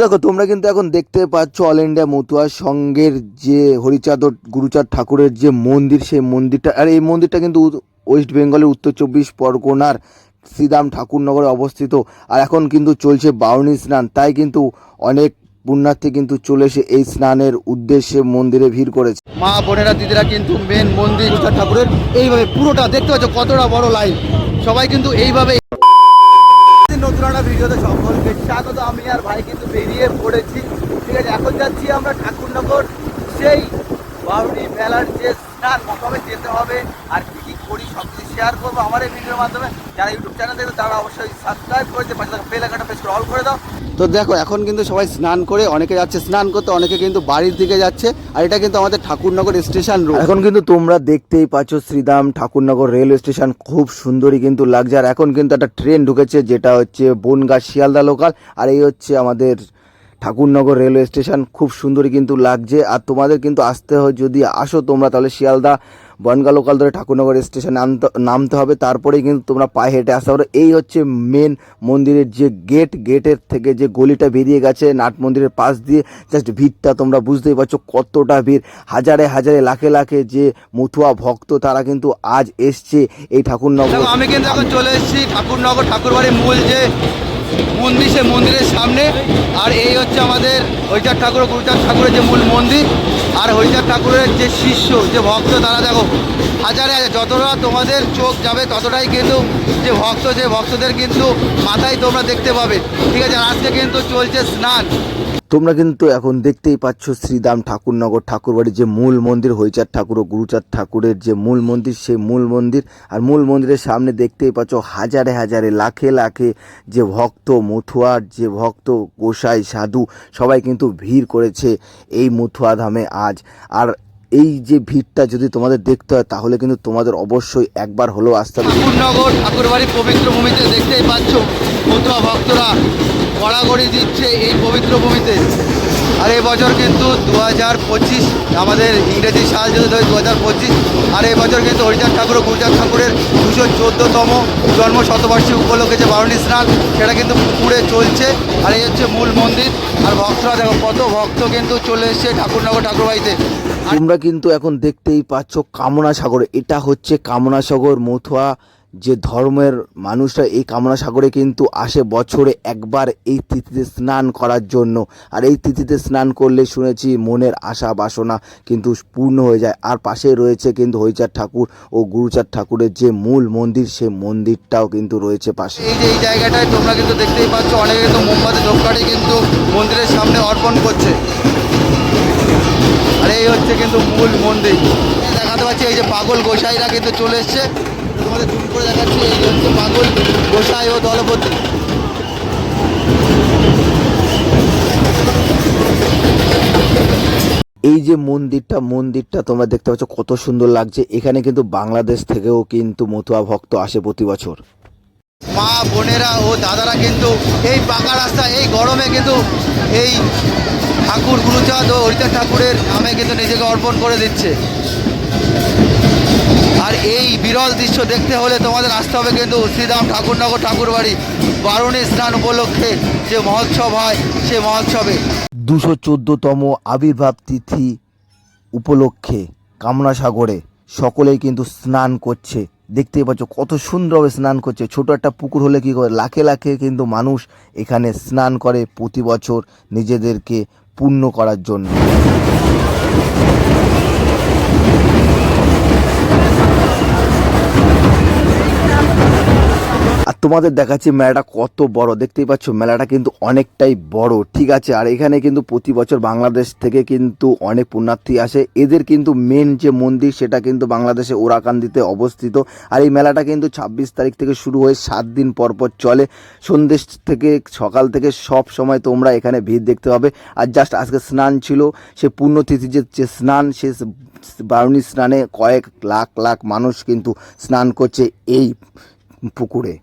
দেখো, তোমরা কিন্তু এখন দেখতে পাচ্ছ অল ইন্ডিয়া মতুয়া সংঘের যে হরিচাঁদ গুরুচাঁদ ঠাকুরের যে মন্দির, সেই মন্দিরটা, আর এই মন্দিরটা কিন্তু ওয়েস্ট বেঙ্গলের উত্তর চব্বিশ পরগনার শ্রীরাম ঠাকুরনগরে অবস্থিত। আর এখন কিন্তু চলছে বাউনি স্নান। তাই কিন্তু অনেক পুণ্যার্থী কিন্তু চলে এসে এই স্নানের উদ্দেশ্যে মন্দিরে ভিড় করেছে। মা বোনেরা, দিদিরা কিন্তু মেন মন্দির ঠাকুরের। এইভাবে পুরোটা দেখতে পাচ্ছ কতটা বড় লাইন সবাই কিন্তু এইভাবে স্বাগত। আমি আর ভাই কিন্তু বেরিয়ে পড়েছি। ঠিক আছে, এখন যাচ্ছি আমরা ঠাকুরনগর। সেই বাউরি মেলার যে স্নান কবে যেতে হবে আর কি কি করি সব শেয়ার করব আমার এই ভিডিওর মাধ্যমে। যারা ইউটিউব চ্যানেল দেখবে তারা অবশ্যই সাবস্ক্রাইব করে দিয়ে পাশে বেল আইকনটা প্রেস করে অল করে দাও। তো দেখো এখন কিন্তু সবাই স্নান করে অনেকে যাচ্ছে। স্নান করতে অনেকে কিন্তু বাড়ির দিকে যাচ্ছে। আর এটা কিন্তু আমাদের ঠাকুরনগর স্টেশন রোড এখন কিন্তু তোমরা দেখতেই পাচ্ছ শ্রীরাম ঠাকুরনগর রেলওয়ে স্টেশন খুব সুন্দরই কিন্তু লাগছে। আর এখন কিন্তু একটা ট্রেন ঢুকেছে যেটা হচ্ছে বনগাঁ শিয়ালদা লোকাল আর এই হচ্ছে আমাদের ঠাকুরনগর রেলওয়ে স্টেশন খুব সুন্দরই কিন্তু লাগছে। আর তোমাদের কিন্তু আসতে হয় যদি আসো তোমরা, তাহলে শিয়ালদা বনগা লোকাল ধরে ঠাকুরনগর স্টেশনে নামতে হবে। তারপরেই কিন্তু তোমরা পায়ে হেঁটে আসতে পারো। এই হচ্ছে মেন মন্দিরের যে গেট গেটের থেকে যে গলিটা বেরিয়ে গেছে নাট মন্দিরের পাশ দিয়ে জাস্ট ভিড়টা তোমরা বুঝতেই পারছ কতটা ভিড়। হাজারে হাজারে, লাখে লাখে যে মথুয়া ভক্ত তারা কিন্তু আজ এসছে এই ঠাকুরনগর। আমি কিন্তু এখন চলে এসেছি ঠাকুরনগর ঠাকুরবাড়ির মূল যে মন্দির সে মন্দিরের সামনে। আর এই হচ্ছে আমাদের হরিচার ঠাকুর, গুরুচাঁদ ঠাকুরের যে মূল মন্দির। আর হরিচার ঠাকুরের যে শিষ্য, যে ভক্ত, তারা দেখো, হাজারে হাজার, যতটা তোমাদের চোখ যাবে, ততটাই কিন্তু যে ভক্ত, যে ভক্তদের কিন্তু মাথায় তোমরা দেখতে পাবে। ঠিক আছে? আজকে কিন্তু চলছে স্নান। তোমরা কিন্তু এখন দেখতেই পাচ্ছ শ্রীদাম ঠাকুরনগর ঠাকুরবাড়ির যে মূল মন্দির, হরিচাঁদ ঠাকুর ও গুরুচাঁদ ঠাকুরের যে মূল মন্দির, সেই মূল মন্দির। আর মূল মন্দিরের সামনে দেখতেই পাচ্ছ হাজারে হাজারে, লাখে লাখে যে ভক্ত মথুয়ার যে ভক্ত গোসাই সাধু, সবাই কিন্তু ভিড় করেছে এই মথুয়া ধামে আজ। আর এই যে ভিড়টা যদি তোমাদের দেখতে হয়, তাহলে কিন্তু তোমাদের অবশ্যই একবার হলেও আসতে হবে। ঠাকুরনগর ঠাকুরবাড়ির পবিত্র ভূমিতে দেখতেই পাচ্ছ মতুয়া ভক্তরা গড়াগড়ি দিচ্ছে এই পবিত্র ভূমিতে। আর এই বছর কিন্তু দু হাজার পঁচিশ আমাদের ইংরেজি সাল যদি ধরি দু হাজার পঁচিশ। আর এই বছর কিন্তু হরিচাঁদ ঠাকুর ও গুরুচাঁদ ঠাকুরের দুশো চোদ্দোতম জন্ম শতবার্ষিকী উপলক্ষে যে বারুণী স্নান, সেটা কিন্তু পুকুরে চলছে। আর এই হচ্ছে মূল মন্দির। আর ভক্তরা দেখো, কত ভক্ত কিন্তু চলে এসছে ঠাকুরনগর ঠাকুরবাড়িতে। তোমরা কিন্তু এখন দেখতেই পাচ্ছ কামনা সাগর এটা হচ্ছে কামনা সাগর মথুয়া যে ধর্মের মানুষরা এই কামনা সাগরে কিন্তু আসে বছরে একবার এই তিথিতে স্নান করার জন্য। আর এই তিথিতে স্নান করলে শুনেছি মনের আশা বাসনা কিন্তু পূর্ণ হয়ে যায়। আর পাশে রয়েছে কিন্তু হরিচাঁদ ঠাকুর ও গুরুচার ঠাকুরের যে মূল মন্দির সে মন্দিরটাও কিন্তু রয়েছে পাশে। এই যে এই জায়গাটায় তোমরা কিন্তু দেখতেই পাচ্ছ, অনেকে কিন্তু মোমবাতি, ধূপকাঠি কিন্তু মন্দিরের সামনে অর্পণ করছে। আর এই হচ্ছে কিন্তু মূল মন্দির। দেখাতে পাচ্ছি এই যে পাগল গোসাইরা কিন্তু চলে এসছে। তোমাদের জুম করে দেখাচ্ছি এই হচ্ছে পাগল গোসাই ও দলপতি। এই যে মন্দিরটা মন্দিরটা তোমরা দেখতে পাচ্ছ কত সুন্দর লাগছে। এখানে কিন্তু বাংলাদেশ থেকেও কিন্তু মতুয়া ভক্ত আসে প্রতি বছর। মা বোনেরা ও দাদারা কিন্তু এই পাকা রাস্তা এই গরমে কিন্তু এই ঠাকুর গুরুচাঁদ ও হরিচাঁদ ঠাকুরের নামে কিন্তু নিজেকে অর্পণ করে দিচ্ছে। বিরল দৃশ্য দেখতে হলে তোমাদের আসতে হবে কিন্তু শ্রীরাম ঠাকুরনগর ঠাকুরবাড়ি। বারুণী স্নান উপলক্ষে যে মহোৎসব হয়, সে মহোৎসবে। দুশো চোদ্দতম আবির্ভাব তিথি উপলক্ষে কামনা সাগরে সকলেই কিন্তু স্নান করছে। দেখতেই পাচ্ছ কত সুন্দরভাবে স্নান করছে। ছোট একটা পুকুর হলে কি করে? লাখে লাখে কিন্তু মানুষ এখানে স্নান করে প্রতি বছর নিজেদেরকে পূর্ণ করার জন্য। তোমাদের দেখাচ্ছি মেলাটা কত বড়। দেখতেই পাচ্ছ, মেলাটা কিন্তু অনেকটাই বড়। ঠিক আছে, আর এখানে কিন্তু প্রতি বছর বাংলাদেশ থেকে কিন্তু অনেক পুণ্যার্থী আসে। এদের কিন্তু মেন যে মন্দির, সেটা কিন্তু বাংলাদেশে ওরাকান্দিতে অবস্থিত। আর এই মেলাটা কিন্তু ছাব্বিশ তারিখ থেকে শুরু হয়ে সাত দিন পর পর চলে। সন্ধ্যে থেকে সকাল থেকে সব সময় তোমরা এখানে ভিড় দেখতে পাবে। আর জাস্ট আজকে স্নান ছিল, সে পুণ্যতিথি যে স্নান সে, বারুণী স্নানে কয়েক লাখ লাখ মানুষ কিন্তু স্নান করছে এই পুকুরে।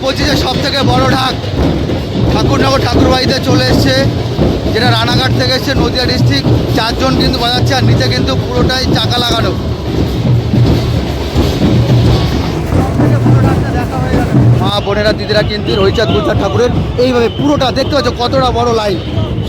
পঁচিশে সব থেকে বড় ঢাক ঠাকুরনগর ঠাকুরবাড়িতে চলে এসছে, যেটা রানাঘাট থেকে এসছে, নদিয়া ডিস্ট্রিক্ট। চারজন কিন্তু বাজাচ্ছে আর নিচে কিন্তু পুরোটাই চাকা লাগানো। মা বোনেরা, দিদিরা কিন্তু রহিচাঁদ গুলচাঁদ ঠাকুরের। এইভাবে পুরোটা দেখতে পাচ্ছ কতটা বড় লাইন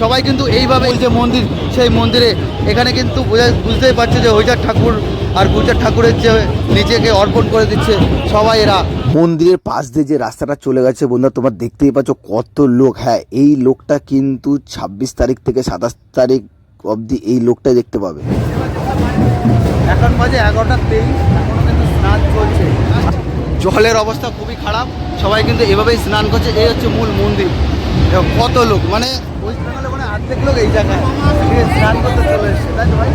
সবাই কিন্তু এইভাবে যে মন্দির সেই মন্দিরে এখানে কিন্তু বুঝতেই পারছে যে হরিচাঁদ ঠাকুর আর গুলচাঁদ ঠাকুরের যে নিজেকে অর্পণ করে দিচ্ছে সবাই এরা। মন্দিরের পাশ দিয়ে যে রাস্তাটা চলে গেছে বন্ধুরা তোমরা দেখতেই পাচ্ছ কত লোক। হ্যাঁ এই লোকটা কিন্তু ছাব্বিশ তারিখ থেকে সাতাশ তারিখ অবধি এই লোকটাই দেখতে পাবে। এখন বাজে এগারোটা তেইশ কিন্তু স্নান চলছে। জলের অবস্থা খুবই খারাপ সবাই কিন্তু এভাবেই স্নান করছে। এই হচ্ছে মূল মন্দির। কত লোক মানে ওয়েস্ট বেঙ্গলে মানে আর্ধেক লোক এই জায়গায় স্নান করতে চলে এসছে তাই তো ভাই?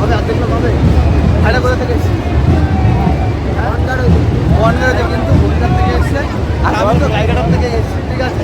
হবে অর্ধেক লোক হবে? ভাইটা কোথা থেকে এসছে? হ্যাঁ? কিন্তু বনগাড় থেকে এসছে আর আমি তো গাইঘাটার থেকে এসছি ঠিক আছে?